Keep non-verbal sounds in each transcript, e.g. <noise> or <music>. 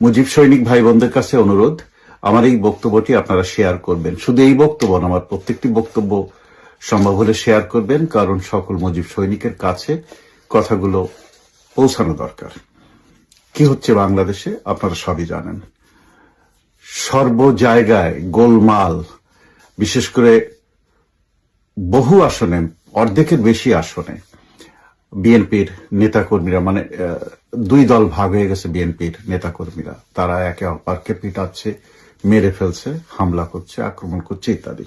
মুজিব সৈনিক ভাই বোনদের কাছে অনুরোধ, আমার এই বক্তব্যটি আপনারা শেয়ার করবেন। শুধু এই বক্তব্য না, আমার প্রত্যেকটি বক্তব্য সম্ভব হলে শেয়ার করবেন, কারণ সকল মুজিব সৈনিকের কাছে কথাগুলো পৌঁছানো দরকার। কি হচ্ছে বাংলাদেশে? আপনারা সবই জানেন। সর্ব জায়গায় গোলমাল, বিশেষ করে বহু আসনে, অর্ধেকের বেশি আসনে বিএনপির নেতাকর্মীরা মানে দুই দল ভাগ হয়ে গেছে বিএনপির নেতাকর্মীরা। তারা একে অপরকে পিটাচ্ছে, মেরে ফেলছে, হামলা করছে, আক্রমণ করছে ইত্যাদি।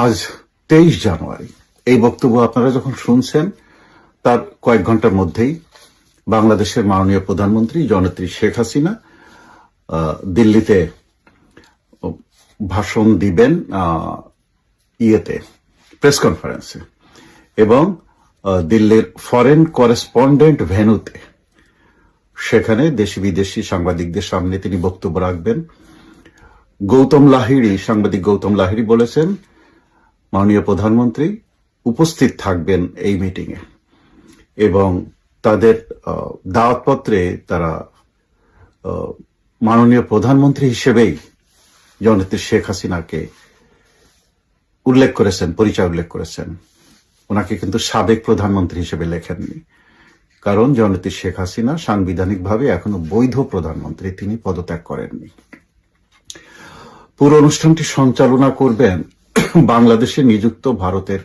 আজ তেইশ জানুয়ারি। এই বক্তব্য আপনারা যখন শুনছেন, তার কয়েক ঘণ্টার মধ্যেই বাংলাদেশের মাননীয় প্রধানমন্ত্রী জননেত্রী শেখ হাসিনা দিল্লিতে ভাষণ দিবেন ইয়েতে, প্রেস কনফারেন্সে। এবং দিল্লির ফরেন করেসপন্ডেন্ট ভেনুতে। সেখানে দেশি বিদেশি সাংবাদিকদের সামনে তিনি বক্তব্য রাখবেন। গৌতম লাহিড়ি, সাংবাদিক গৌতম লাহিড়ি বলেছেন, মাননীয় প্রধানমন্ত্রী উপস্থিত থাকবেন এই মিটিংয়ে এবং তাদের দাওয়াতপত্রে তারা মাননীয় প্রধানমন্ত্রী হিসেবেই জননেত্রী শেখ হাসিনাকে উল্লেখ করেছেন, পরিচয় উল্লেখ করেছেন। ওনাকে কিন্তু সাবেক প্রধানমন্ত্রী হিসেবে লেখেননি। কারণ জননেত্রী শেখ হাসিনা সাংবিধানিকভাবে এখনও বৈধ প্রধানমন্ত্রী, তিনি পদত্যাগ করেননি। পুরো অনুষ্ঠানটি সঞ্চালনা করবেন <coughs> বাংলাদেশে নিযুক্ত ভারতের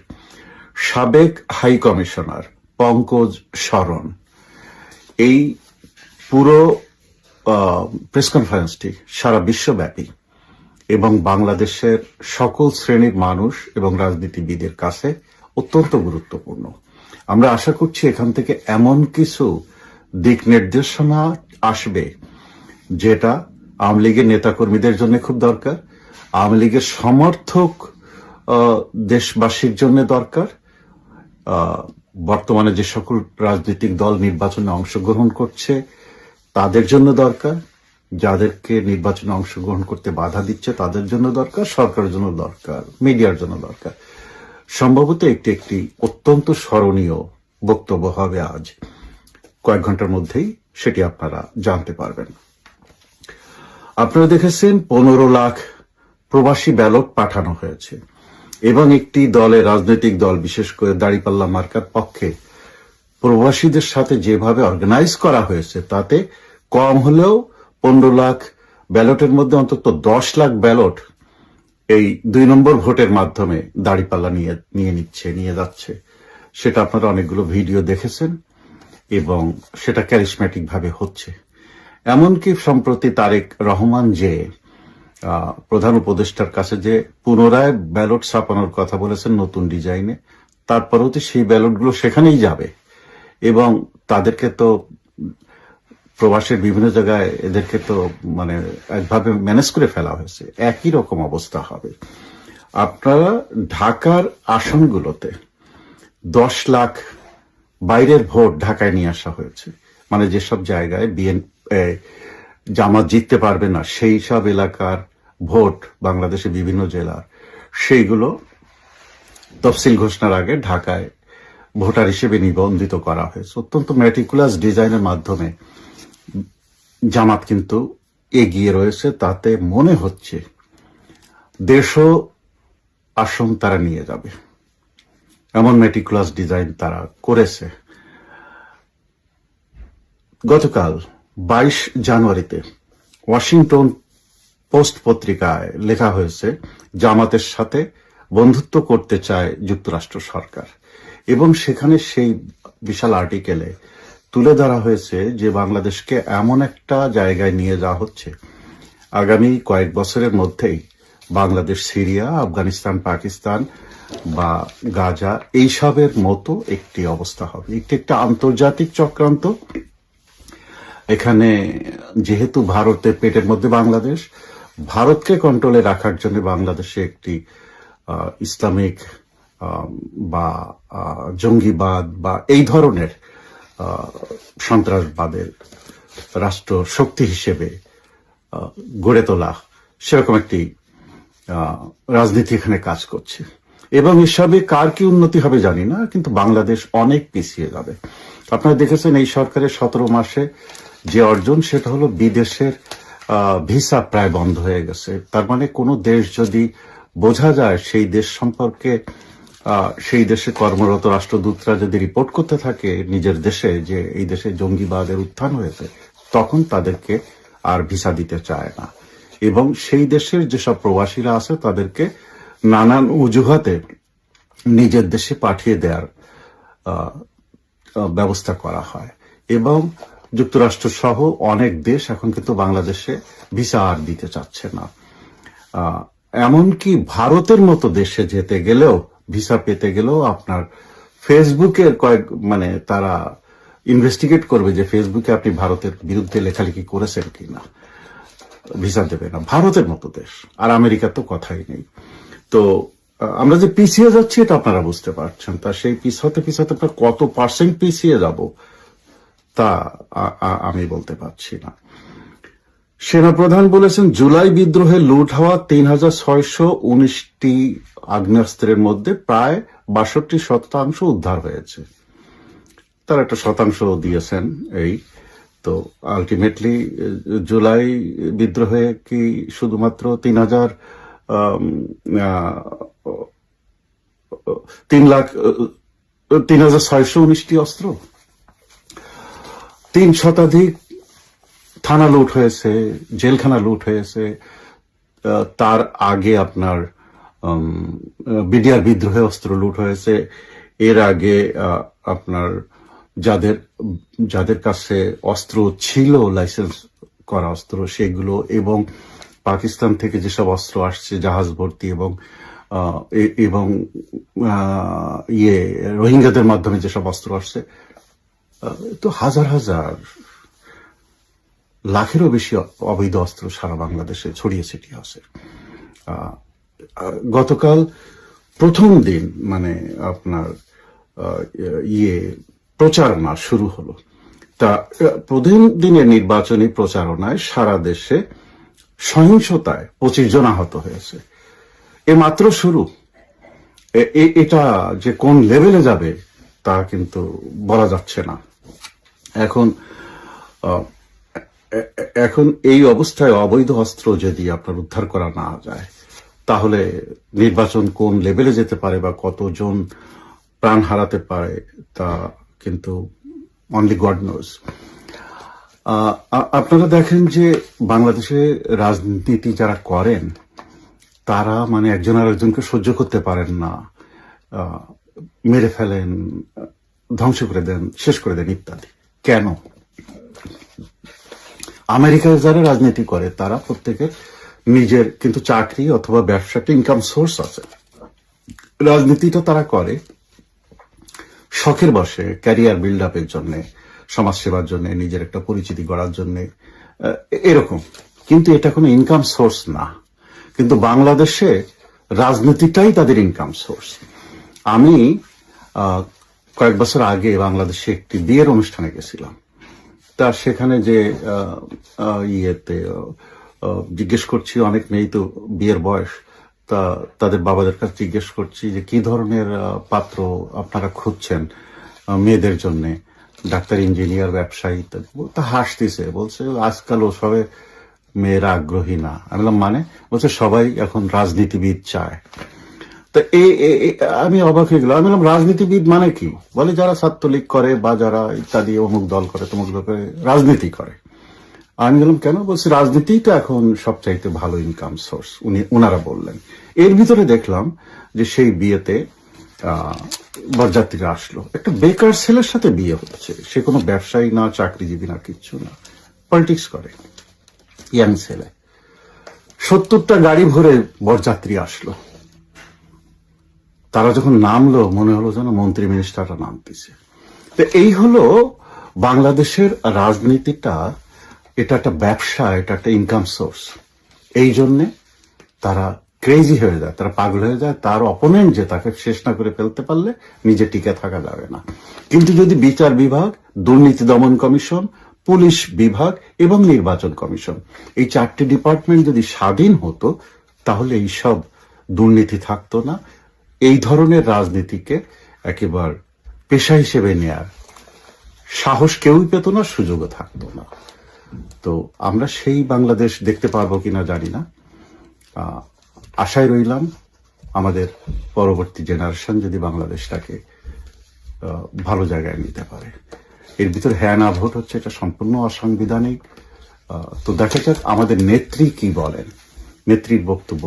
সাবেক হাই কমিশনার পঙ্কজ শরণ এই পুরো প্রেস কনফারেন্সটি সারা বিশ্বব্যাপী এবং বাংলাদেশের সকল শ্রেণির মানুষ এবং রাজনীতিবিদের কাছে অত্যন্ত গুরুত্বপূর্ণ। আমরা আশা করছি এখান থেকে এমন কিছু দিক নির্দেশনা আসবে যেটা আওয়ামী লীগের নেতাকর্মীদের জন্য খুব দরকার, আওয়ামী লীগের সমর্থক দেশবাসীর জন্য দরকার বর্তমানে যে সকল রাজনৈতিক দল নির্বাচনে অংশগ্রহণ করছে তাদের জন্য দরকার, যাদেরকে নির্বাচনে অংশগ্রহণ করতে বাধা দিচ্ছে তাদের জন্য দরকার, সরকারের জন্য দরকার, মিডিয়ার জন্য দরকার। সম্ভবত একটি একটি অত্যন্ত স্মরণীয় বক্তব্য হবে আজ। কয়েক ঘণ্টার মধ্যেই সেটি আপনারা জানতে পারবেন। আপনারা দেখেছেন পনেরো লাখ প্রবাসী ব্যালট পাঠানো হয়েছে। এবং একটি দলে, রাজনৈতিক দল, বিশেষ করে দাড়িপাল্লা মার্কার পক্ষে প্রবাসীদের সাথে যেভাবে অর্গানাইজ করা হয়েছে, তাতে কম হলেও পনেরো লাখ ব্যালটের মধ্যে অন্তত দশ লাখ ব্যালট এই দুই নম্বর ভোটের মাধ্যমে দাড়িপাল্লা নিয়ে নিয়ে নিচ্ছে, নিয়ে যাচ্ছে। সেটা আপনারা অনেকগুলো ভিডিও দেখেছেন এবং সেটা ক্যারিসম্যাটিক ভাবে হচ্ছে। এমনকি সম্প্রতি তারেক রহমান যে প্রধান উপদেষ্টার কাছে যে পুনরায় ব্যালট ছাপানোর কথা বলেছেন নতুন ডিজাইনে, তারপরেও তো সেই ব্যালটগুলো সেখানেই যাবে। এবং তাদেরকে তো প্রবাসের বিভিন্ন জায়গায় এদেরকে তো মানে একভাবে ম্যানেজ করে ফেলা হয়েছে। একই রকম অবস্থা হবে। আপনারা ঢাকার আসনগুলোতে দশ লাখ বাইরের ভোট ঢাকায় নিয়ে আসা হয়েছে। মানে যেসব জায়গায় বিএন জামাত জিততে পারবে না, সেই সব এলাকার ভোট বাংলাদেশের বিভিন্ন জেলার, সেইগুলো তফসিল ঘোষণার আগে ঢাকায় ভোটার হিসেবে নিবন্ধিত করা হয়েছে। অত্যন্ত ম্যাটিকুলাস ডিজাইনের মাধ্যমে জামাত কিন্তু এগিয়ে রয়েছে, তাতে মনে হচ্ছে দেড়শো আসন তারা নিয়ে যাবে। এমন মেটিকুলাস ডিজাইন তারা করেছে। গতকাল বাইশ জানুয়ারিতে ওয়াশিংটন পোস্ট পত্রিকায় লেখা হয়েছে, জামাতের সাথে বন্ধুত্ব করতে চায় যুক্তরাষ্ট্র সরকার। এবং সেখানে সেই বিশাল আর্টিকেলে তুলে ধরা হয়েছে যে বাংলাদেশকে এমন একটা জায়গায় নিয়ে যাওয়া হচ্ছে। আগামী কয়েক বছরের মধ্যেই বাংলাদেশ, সিরিয়া, আফগানিস্তান, পাকিস্তান বা গাজা এইসবের মতো একটি অবস্থা হবে। একটি একটা আন্তর্জাতিক চক্রান্ত। এখানে যেহেতু ভারতের পেটের মধ্যে বাংলাদেশ, ভারতকে কন্ট্রোলে রাখার জন্য বাংলাদেশে একটি ইসলামিক বা জঙ্গিবাদ বা এই ধরনের সন্ত্রাসবাদের রাষ্ট্র শক্তি হিসেবে গড়ে তোলা সেরকম একটি রাজনীতি এখানে কাজ করছে। এবং এসবে কার কি উন্নতি হবে জানি না, কিন্তু বাংলাদেশ অনেক পিছিয়ে যাবে। আপনারা দেখেছেন এই সরকারের সতেরো মাসে যে অর্জন, সেটা হলো বিদেশের ভিসা প্রায় বন্ধ হয়ে গেছে। তার মানে কোনো দেশ যদি বোঝা যায় সেই দেশ সম্পর্কে সেই দেশে কর্মরত রাষ্ট্রদূতরা যদি রিপোর্ট করতে থাকে নিজের দেশে যে এই দেশে জঙ্গিবাদের উত্থান হয়েছে, তখন তাদেরকে আর ভিসা দিতে চায় না। এবং সেই দেশের যেসব প্রবাসীরা আছে, তাদেরকে নানান অজুহাতে নিজের দেশে পাঠিয়ে দেওয়ার ব্যবস্থা করা হয়। এবং যুক্তরাষ্ট্র সহ অনেক দেশ এখন কিন্তু বাংলাদেশে ভিসা আর দিতে চাচ্ছে না। এমনকি ভারতের মতো দেশে যেতে গেলেও ভিসা পেতে গেলেও আপনার ফেসবুকের কয়েক মানে তারা ইনভেস্টিগেট করবে যে ফেসবুকে আপনি ভারতের বিরুদ্ধে লেখালেখি করেছেন কিনা। ভিসা দেবে না। ভারতের মতো দেশ। আর আমেরিকার তো কথাই নেই। তো আমরা যে পিছিয়ে যাচ্ছি এটা আপনারা বুঝতে পারছেন। তা সেই পিছাতে পিছাতে আপনার কত পার্সেন্ট পিছিয়ে যাব তা আমি বলতে পারছি না। সেনাপ্রধান বলেছেন, জুলাই বিদ্রোহে লুট হওয়া তিন হাজার ছয়শো উনিশটি আগ্নেয়াস্ত্রের মধ্যে প্রায় বাষট্টি শতাংশ উদ্ধার হয়েছে। তার একটা শতাংশ দিয়েছেন এই। তো আলটিমেটলি জুলাই বিদ্রোহে কি শুধুমাত্র তিন হাজার তিন লাখ, তিন হাজার ছয়শো উনিশটি অস্ত্র? তিন শতাধিক থানা লুট হয়েছে, জেলখানা লুট হয়েছে তার আগে আপনার বিডিআর বিদ্রোহে অস্ত্র লুট হয়েছে। এর আগে আপনার যাদের যাদের কাছে অস্ত্র ছিল, লাইসেন্স করা অস্ত্র, সেগুলো এবং পাকিস্তান থেকে যেসব অস্ত্র আসছে, জাহাজ ভর্তি এবং এবং ইয়ে রোহিঙ্গাদের মাধ্যমে যেসব অস্ত্র আসছে তো হাজার হাজার লাখেরও বেশি অবৈধ অস্ত্র সারা বাংলাদেশে ছড়িয়ে ছিটিয়ে গতকাল প্রথম দিন মানে আপনার ইয়ে প্রচারণা শুরু হলো। তা, প্রথম দিনের নির্বাচনী প্রচারণায় সারা দেশে সহিংসতায় পঁচিশ জন আহত হয়েছে। এ মাত্র শুরু। এটা যে কোন লেভেলে যাবে তা কিন্তু বলা যাচ্ছে না। এখন এখন এই অবস্থায় অবৈধ অস্ত্র যদি আপনার উদ্ধার করা না যায়, তাহলে নির্বাচন কোন লেভেলে যেতে পারে বা কতজন প্রাণ হারাতে পারে, তা কিন্তু অনলি গড নোজ আপনারা দেখেন যে বাংলাদেশে রাজনীতি যারা করেন, তারা মানে একজন আর একজনকে সহ্য করতে পারেন না। মেরে ফেলেন, ধ্বংস করে দেন, শেষ করে দেন ইত্যাদি। কেন? আমেরিকায় যারা রাজনীতি করে, তারা প্রত্যেকের নিজের কিন্তু চাকরি অথবা ব্যবসাটা ইনকাম সোর্স আছে। রাজনীতিটা তারা করে শখের বসে ক্যারিয়ার বিল্ড আপের জন্য, সমাজ সেবার জন্য, নিজের একটা পরিচিতি গড়ার জন্য এরকম। কিন্তু এটা কোনো ইনকাম সোর্স না। কিন্তু বাংলাদেশে রাজনীতিটাই তাদের ইনকাম সোর্স আমি কয়েক বছর আগে বাংলাদেশে একটি বিয়ের অনুষ্ঠানে গেছিলাম। তা সেখানে যে ইয়েতে জিজ্ঞেস করছি, অনেক মেয়ে তো বিয়ের বয়স, তা তাদের বাবাদের কাছে জিজ্ঞেস করছি যে, কি ধরনের পাত্র আপনারা খুঁজছেন মেয়েদের জন্য? ডাক্তার, ইঞ্জিনিয়ার, ব্যবসায়ী? তা হাসতেছে, বলছে, আজকাল ও ওসবে মেয়েরা আগ্রহী না। আমি বললাম মানে? বলছে, সবাই এখন রাজনীতিবিদ চায়। তো আমি অবাক হয়ে গেলাম। আমি বললাম, রাজনীতিবিদ মানে কি? বলে, যারা ছাত্রলীগ করে বা যারা ইত্যাদি অমুক দল করে, তমুক দল করে, রাজনীতি করে। আমি বললাম, কেন? বলছি রাজনীতিই তো এখন সবচাইতে ভালো ইনকাম সোর্স উনি ওনারা বললেন। এর ভিতরে দেখলাম যে সেই বিয়েতে বরযাত্রীরা আসলো। একটা বেকার ছেলের সাথে বিয়ে হচ্ছে। সে কোনো ব্যবসায়ী না, চাকরিজীবী না, কিচ্ছু না। পলিটিক্স করে। ইয়াং ছেলে। সত্তরটা গাড়ি ভরে বরযাত্রী আসলো। তারা যখন নামলো, মনে হলো যেন মন্ত্রী মিনিস্টাররা নামতেছে। তো এই হলো বাংলাদেশের রাজনীতিটা, এটা একটা ব্যবসা, এটা একটা ইনকাম সোর্স এই জন্যে তারা ক্রেজি হয়ে যায়, তারা পাগল হয়ে যায়, তার অপোনেন্ট যে তাকে শেষ না করে ফেলতে পারলে নিজে টিকে থাকা যাবে না। কিন্তু যদি বিচার বিভাগ, দুর্নীতি দমন কমিশন, পুলিশ বিভাগ এবং নির্বাচন কমিশন, এই চারটি ডিপার্টমেন্ট যদি স্বাধীন হতো, তাহলে এই সব দুর্নীতি থাকতো না এই ধরনের রাজনীতিকে একেবারে পেশা হিসেবে নেয়ার সাহস কেউই পেত না, সুযোগও থাকতো না। তো আমরা সেই বাংলাদেশ দেখতে পারব কিনা জানি না। আশায় রইলাম আমাদের পরবর্তী জেনারেশন যদি বাংলাদেশটাকে ভালো জায়গায় নিতে পারে। এর ভিতরে হ্যাঁ না ভোট হচ্ছে, এটা সম্পূর্ণ অসাংবিধানিক। তো দেখা যাক আমাদের নেত্রী কি বলেন। নেত্রীর বক্তব্য